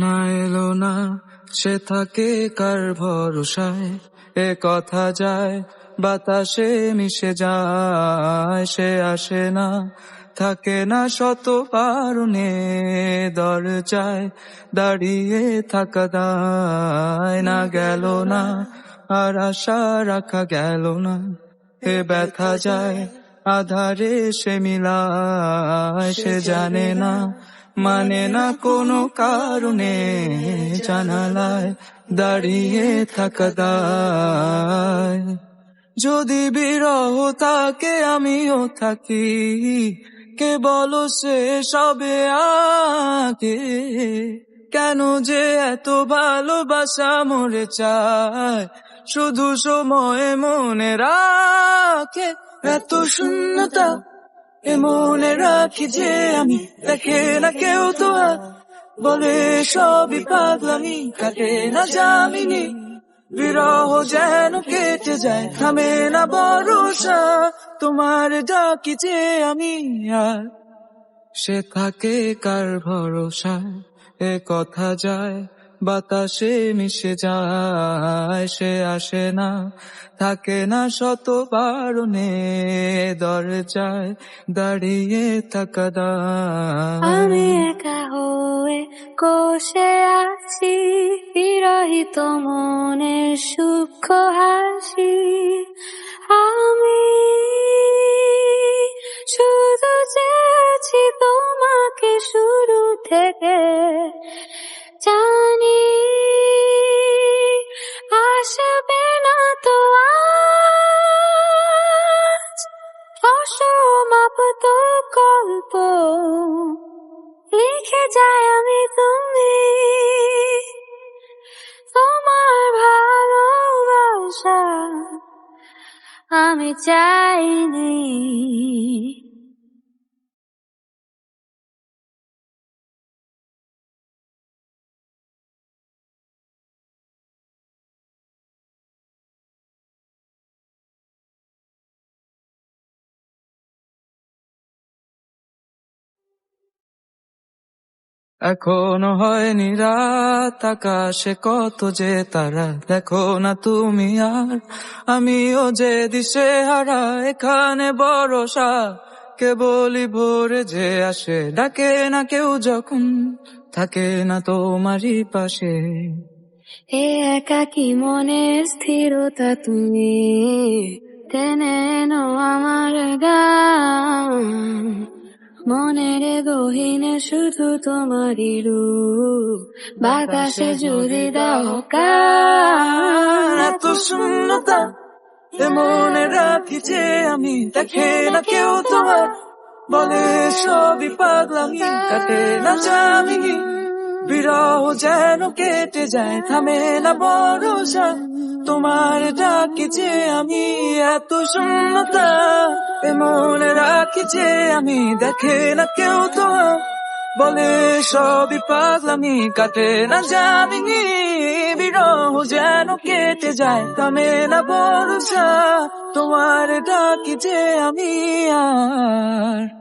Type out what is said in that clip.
না এলো না সে থাকে কার ভরসায়? এ কথা যায়, বাতাসে মিশে যায়, সে আসে না, থাকে না শত পারণে দরজায়, দাঁড়িয়ে থাকা দায় না গেল না, আর আশা রাখা গেল না। এ ব্যথা যায় আধারে সে মিলায় সে জানে না মানে না কোনো কারণে জানালায় দাঁড়িয়ে থাকা দায় যদি বিরহ তাকে আমিও থাকি কে বলো সে সবে আগে? কেন যে এত ভালোবাসা মরে চায়? শুধু সময় মনে রাখে এত শূন্যতা, এ মনে রাখি যে আমি দেখে না কেউ তো বলে সবই পাগলামি, কাটে না জামিনি বিরহ যেন কেটে যায়, থামে না ভরসা। তোমার ডাকি যে আমি আর। সে থাকে কার ভরসায় এ কথা যায়, বাতাসে মিশে যায়, সে আসে না, থাকে না শত বারণে দরজায়, দাঁড়িয়ে থাকা আমি একা হয়ে কোষে আছি, বিরহিত মনে সুখ হাসি। আমি শুধু চেয়েছি তোমাকে শুরু থেকে জানি আসবে না তো আজ। অসমাপ্ত গল্প লিখে যায় আমি তুমি। তোমার ভালোবাসা আমি চাইনি। এখনও হয়নি রাত আকাশে কত যে তারা। দেখো না তুমি আর, আমিও যে দিশে হারা, এখানে ভরসা কেবলই ভোরে যে আসে, ডাকে না কেউ যখন, থাকে না তোমারই পাশে। এ একাকি মনের স্থিরতা তুমি? টেনে আমার গান মনের গহীনে শুধু তোমারই রূপ। বাতাসে যদি দাও এত শূন্যতা মনে রাখি যে আমি দেখে না কেউ তোমার। বলে সবই পাগলামি, কাটে না জামিনি বিরহ যেন কেটে যায়, থামে না ভরসা। তোমার ডাকি যে আমি এত শূন্যতা মনে রাখি যে আমি দেখে না কেউ তোমার বলে সবই পাগলামি, কাটে না জামিনি বিরহ যেন কেটে যায়, থামে না ভরসা। তোমার ডাকি যে আমি আর